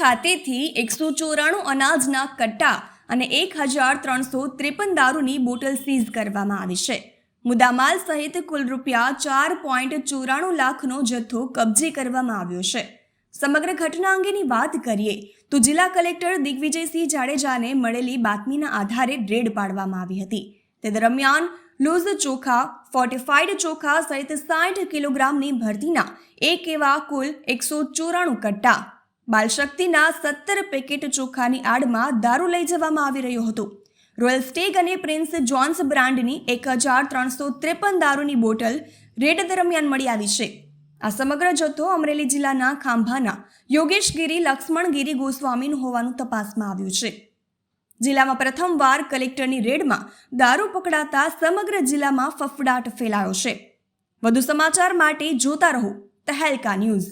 ખાતેથી એકસો ચોરાણું અનાજના કટ્ટા અને એક હજાર ત્રણસો ત્રેપન દારૂની બોટલ સીઝ કરવામાં આવી છે. મુદ્દામાલ સહિત કુલ રૂપિયા ચાર પોઈન્ટ ચોરાણું લાખનો જથ્થો કબજે કરવામાં આવ્યો છે. સમગ્ર ઘટના અંગેની વાત કરીએ તો જિલ્લા કલેક્ટર દિગ્વિજયસિંહ જાડેજાને મળેલી બાતમીના આધારે રેડ પાડવામાં આવી હતી. તે દરમિયાન લૂઝ ચોખા ફોર્ટિફાઈડ ચોખા સહિત સાઠ કિલોગ્રામની ભરતીના એક એવા કુલ એકસો ચોરાણું કટ્ટા બાલશક્તિના સત્તર પેકેટ ચોખાની આડમાં દારૂ લઈ જવામાં આવી રહ્યો હતો. રોયલ સ્ટેગ અને પ્રિન્સ જોન્સ બ્રાન્ડની એક હજાર ત્રણસો ત્રેપન દારૂની બોટલ રેડ દરમિયાન મળી આવી છે. આ સમગ્ર જથ્થો અમરેલી જિલ્લાના ખાંભાના યોગેશગીરી લક્ષ્મણગીરી ગોસ્વામીનું હોવાનું તપાસમાં આવ્યું છે. જિલ્લામાં પ્રથમવાર કલેક્ટરની રેડમાં દારૂ પકડાતા સમગ્ર જિલ્લામાં ફફડાટ ફેલાયો છે. વધુ સમાચાર માટે જોતા રહો તહેલકા ન્યૂઝ.